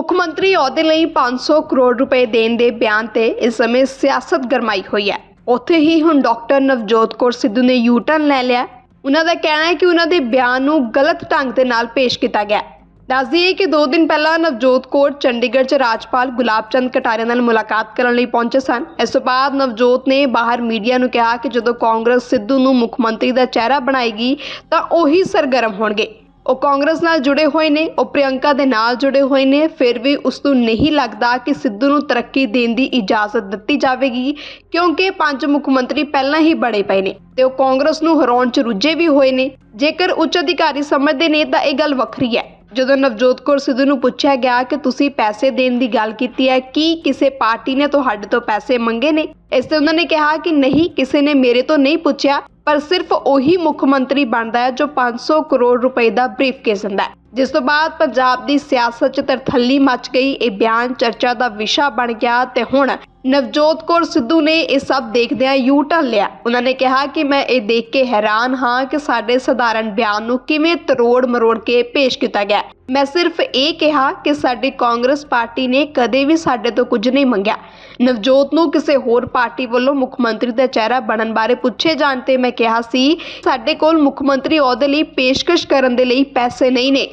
ਮੁੱਖ ਮੰਤਰੀ ਅਹੁਦੇ ਲਈ 500 ਕਰੋੜ ਰੁਪਏ ਦੇਣ ਦੇ ਬਿਆਨ ਤੇ ਇਸ ਸਮੇਂ ਸਿਆਸਤ ਗਰਮਾਈ ਹੋਈ ਹੈ। ਉੱਥੇ ਹੀ ਹੁਣ ਡਾਕਟਰ ਨਵਜੋਤ ਕੌਰ ਸਿੱਧੂ ਨੇ ਯੂ ਟਰਨ ਲੈ ਲਿਆ। ਉਹਨਾਂ ਦਾ ਕਹਿਣਾ ਹੈ ਕਿ ਉਹਨਾਂ ਦੇ ਬਿਆਨ ਨੂੰ ਗਲਤ ਢੰਗ ਦੇ ਨਾਲ ਪੇਸ਼ ਕੀਤਾ ਗਿਆ। ਹੈ। ਦੱਸ ਦਈਏ ਕਿ 2 ਦਿਨ ਪਹਿਲਾਂ ਨਵਜੋਤ ਕੌਰ ਚੰਡੀਗੜ੍ਹ 'ਚ ਰਾਜਪਾਲ ਗੁਲਾਬ ਚੰਦ ਕਟਾਰੀਆ ਨਾਲ ਮੁਲਾਕਾਤ ਕਰਨ ਲਈ ਪਹੁੰਚੇ ਸਨ। ਇਸ ਤੋਂ ਬਾਅਦ ਨਵਜੋਤ ਨੇ ਬਾਹਰ ਮੀਡੀਆ ਨੂੰ ਕਿਹਾ ਕਿ ਜਦੋਂ ਕਾਂਗਰਸ ਸਿੱਧੂ ਨੂੰ ਮੁੱਖ ਮੰਤਰੀ ਦਾ ਚਿਹਰਾ ਬਣਾਏਗੀ ਤਾਂ ਉਹੀ ਸਰਗਰਮ ਹੋਣਗੇ। ਉਹ ਕਾਂਗਰਸ ਨਾਲ ਜੁੜੇ ਹੋਏ ਨੇ, ਉਹ ਪ੍ਰਿਯੰਕਾ ਦੇ ਨਾਲ ਜੁੜੇ ਹੋਏ ਨੇ, ਫਿਰ ਵੀ ਉਸ ਨੂੰ ਨਹੀਂ ਲੱਗਦਾ ਕਿ ਸਿੱਧੂ ਨੂੰ ਤਰੱਕੀ ਦੇਣ ਦੀ ਇਜਾਜ਼ਤ ਦਿੱਤੀ ਜਾਵੇਗੀ, ਕਿਉਂਕਿ ਪੰਜ ਮੁੱਖ ਮੰਤਰੀ ਪਹਿਲਾਂ ਹੀ ਬੜੇ ਪਏ ਨੇ ਤੇ ਉਹ ਕਾਂਗਰਸ ਨੂੰ ਹਰਾਉਣ 'ਚ ਰੁੱਝੇ ਵੀ ਹੋਏ ਨੇ। ਜੇਕਰ ਉੱਚ ਅਧਿਕਾਰੀ ਸਮਝਦੇ ਨੇ ਤਾਂ ਇਹ ਗੱਲ ਵੱਖਰੀ ਹੈ। ਜਦੋਂ ਨਵਜੋਤ ਕੌਰ ਸਿੱਧੂ ਨੂੰ ਪੁੱਛਿਆ ਗਿਆ ਕਿ ਤੁਸੀਂ ਪੈਸੇ ਦੇਣ ਦੀ ਗੱਲ ਕੀਤੀ ਹੈ, ਕੀ ਕਿਸੇ ਪਾਰਟੀ ਨੇ ਤੁਹਾਡੇ ਤੋਂ ਪੈਸੇ ਮੰਗੇ ਨੇ? ਇਸ ਤੇ ਉਹਨਾਂ ਨੇ ਕਿਹਾ ਕਿ ਨਹੀਂ, ਕਿਸੇ ਨੇ ਮੇਰੇ ਤੋਂ ਨਹੀਂ ਪੁੱਛਿਆ। ਪਰ ਸਿਰਫ ਉਹੀ ਮੁੱਖ ਮੰਤਰੀ ਬਣਦਾ ਹੈ ਜੋ 500 ਕਰੋੜ ਰੁਪਏ ਦਾ ਬਰੀਫਕੇਸ ਦਿੰਦਾ ਹੈ। ਜਿਸ ਤੋਂ ਬਾਅਦ ਪੰਜਾਬ ਦੀ ਸਿਆਸਤ 'ਚ ਤਰਥੱਲੀ ਮਚ ਗਈ, ਇਹ ਬਿਆਨ ਚਰਚਾ ਦਾ ਵਿਸ਼ਾ ਬਣ ਗਿਆ ਤੇ ਹੁਣ ਨਵਜੋਤ ਕੌਰ ਸਿੱਧੂ ਨੇ ਇਹ ਸਭ ਦੇਖਦਿਆਂ ਯੂ ਟਰਨ ਲਿਆ। ਉਹਨਾਂ ਨੇ ਕਿਹਾ ਕਿ ਮੈਂ ਇਹ ਦੇਖ ਕੇ ਹੈਰਾਨ ਹਾਂ ਕਿ ਸਾਡੇ ਸਧਾਰਨ ਬਿਆਨ ਨੂੰ ਕਿਵੇਂ ਤਰੋੜ ਮਰੋੜ ਕੇ ਪੇਸ਼ ਕੀਤਾ ਗਿਆ। ਮੈਂ ਸਿਰਫ ਇਹ ਕਿਹਾ ਕਿ ਸਾਡੀ ਕਾਂਗਰਸ ਪਾਰਟੀ ਨੇ ਕਦੇ ਵੀ ਸਾਡੇ ਤੋਂ ਕੁਝ ਨਹੀਂ ਮੰਗਿਆ। ਨਵਜੋਤ ਨੂੰ ਕਿਸੇ ਹੋਰ ਪਾਰਟੀ ਵੱਲੋਂ ਮੁੱਖ ਮੰਤਰੀ ਦਾ ਚਿਹਰਾ ਬਣਨ ਬਾਰੇ ਪੁੱਛੇ ਜਾਣ ਤੇ ਮੈਂ ਕਿਹਾ ਸੀ, ਸਾਡੇ ਕੋਲ ਮੁੱਖ ਮੰਤਰੀ ਅਹੁਦੇ ਲਈ ਪੇਸ਼ਕਸ਼ ਕਰਨ ਦੇ ਲਈ ਪੈਸੇ ਨਹੀਂ ਨੇ।